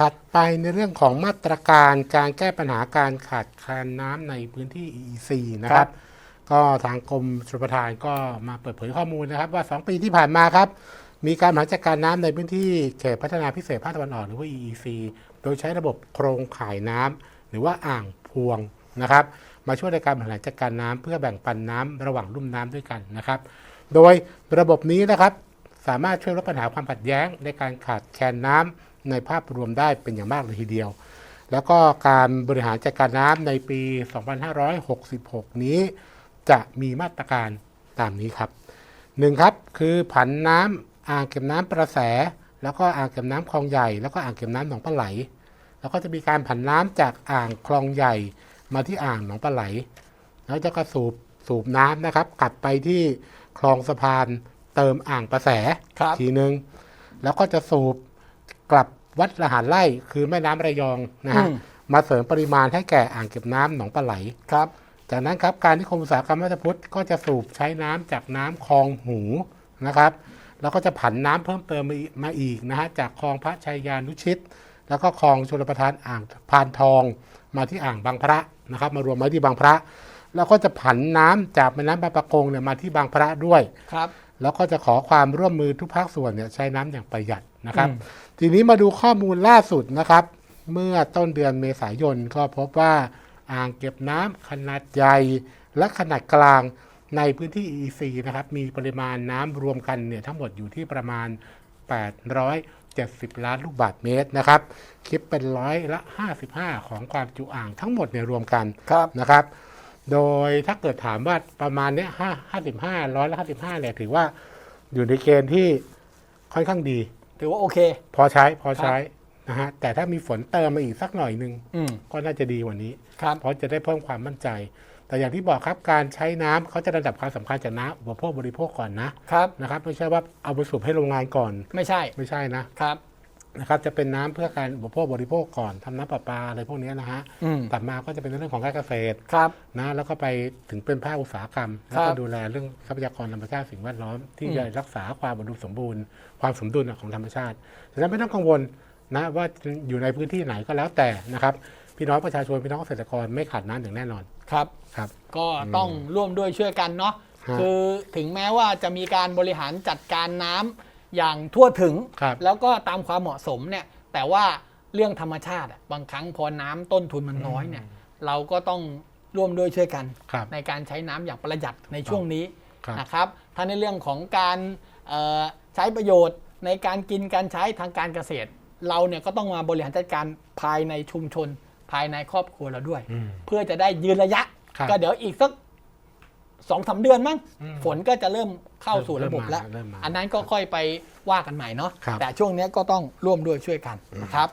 ถัดไปในเรื่องของมาตรการการแก้ปัญหาการขาดแคลนน้ำในพื้นที่ EEC นะคครัรับบก็ทางกรมชลประทานก็มาเปิดเผยข้อมูลนะครับ ว่า 2 ปีที่ผ่านมาครับ มีการบริหารจัดการน้ำในพื้นที่เขตพัฒนาพิเศษภาคตะวันออกหรือว่า EEC โดยใช้ระบบโครงข่ายน้ำหรือว่าอ่างพวงนะครับ มาช่วยในการบริหารจัดการน้ำเพื่อแบ่งปันน้ำระหว่างลุ่มน้ำด้วยกันนะครับ โดยระบบนี้นะครับสามารถช่วยลดปัญหาความขัดแย้งในการขาดแคลนน้ำ ในภาพรวมได้เป็นอย่างมากเลยทีเดียว แล้วก็การบริหารจัดการน้ำในปี 2566 นี้ จะมีมาตรการตามนี้ครับหนึ่งครับคือผันน้ำอ่างเก็บน้ำประแส แล้วก็อ่างเก็บน้ำคลองใหญ่ แล้วก็อ่างเก็บน้ำหนองปลาไหล แล้วก็จะมีการผันน้ำจากอ่างคลองใหญ่มาที่อ่างหนองปลาไหล แล้วจะก็สูบสูบน้ำนะครับ กลับไปที่คลองสะพานเติมอ่างประแสครับทีนึงแล้วก็จะสูบ กลับวัดละหารไร่คือแม่น้ำระยองนะฮะอืมมาเสริมปริมาณให้แก่อ่างเก็บน้ำหนองปลาไหล ครับ จากนั้นครับการที่กรมอุตสาหกรรมราชพุทธก็จะสูบใช้น้ำจากน้ำคลองหูนะครับ แล้วก็จะผันน้ำเพิ่มเติมมาอีกมาอีกนะฮะจากคลองพระชัยยานุชิต แล้วก็คลองชลประทานอ่างพานทองมาที่อ่างบางพระนะครับ มารวมไว้ที่บางพระ แล้วก็จะผันน้ำจากแม่น้ำบางประกงเนี่ยมาที่บางพระด้วย ครับ แล้วก็จะขอความร่วมมือทุกภาคส่วนเนี่ยใช้น้ำอย่างประหยัด นะครับอืมทีนี้มาดูข้อมูลล่าสุดนะครับ เมื่อต้นเดือนเมษายนก็พบว่าอ่างเก็บน้ำขนาดใหญ่และขนาดกลางในพื้นที่ EEC นะครับ มีปริมาณน้ำรวมกันเนี่ยทั้งหมดอยู่ที่ประมาณ 870 ล้านลูกบาศก์เมตรนะครับ คิดเป็นร้อยละ 55 ของความจุอ่างทั้งหมดเนี่ยรวมกันครับนะครับ โดยถ้าเกิดถามว่าประมาณเนี้ยห้าห้าสิบห้าร้อยละห้าสิบห้าเนี่ยถือว่าอยู่ในเกณฑ์ที่ค่อนข้างดี ถือว่าโอเค พอใช้พอใช้นะฮะแต่ถ้ามีฝนเติมมาอีกสักหน่อยหนึ่งอืมก็น่าจะดีกว่านี้ ครับ เพราะจะได้เพิ่มความมั่นใจ แต่อย่างที่บอกครับการใช้น้ำเขาจะระดับความสำคัญจากน้ำอุปโภคบริโภคก่อนนะครับ นะครับ ไม่ใช่ว่าเอาไปสูบให้โรงงานก่อน ไม่ใช่ ไม่ใช่นะ ครับ นะครับจะเป็นน้ำเพื่อการอุปโภคบริโภคก่อนทำน้ำประปาอะไรพวกเนี้ยนะฮะอืมต่อมาก็จะเป็นเรื่องของการเกษตรครับนะแล้วก็ไปถึงเป็นภาคอุตสาหกรรม แล้วก็ดูแลเรื่องทรัพยากรธรรมชาติสิ่งแวดล้อม ที่อืมจะรักษาความอุดมสมบูรณ์ ความสมดุลของธรรมชาติฉะนั้นไม่ต้องกังวลนะว่าอยู่ในพื้นที่ไหนก็แล้วแต่นะครับพี่น้องประชาชนพี่น้องเกษตรกรไม่ขาดน้ำอย่างแน่นอนครับครับ ก็ต้องร่วมด้วยช่วยกันเนาะฮะคือถึงแม้ว่าจะมีการบริหารจัดการน้ำ อย่างทั่วถึงครับแล้วก็ตามความเหมาะสมเนี่ยแต่ว่าเรื่องธรรมชาติอะบางครั้งพอน้ำต้นทุนมันน้อยเนี่ยเราก็ต้องร่วมด้วยช่วยกันครับในการใช้น้ำอย่างประหยัดในช่วงนี้ครับนะครับถ้าในเรื่องของการเอ่อใช้ประโยชน์ในการกินการใช้ทางการเกษตร เราเนี่ยก็ต้องมาบริหารจัดการภายในชุมชน ภายในครอบครัวเราด้วยอืมเพื่อจะได้ยืนระยะครับก็เดี๋ยวอีกสัก สองสาเดือนมั้งอืมฝนก็จะเริ่มเข้าสู่เริ่ระมบบมาแล้วเริ่มมาอันนั้นก็ค่อยไปว่ากันใหม่เนาะครับ แต่ช่วงเนี้ยก็ต้องร่วมด้วยช่วยกันนะครับ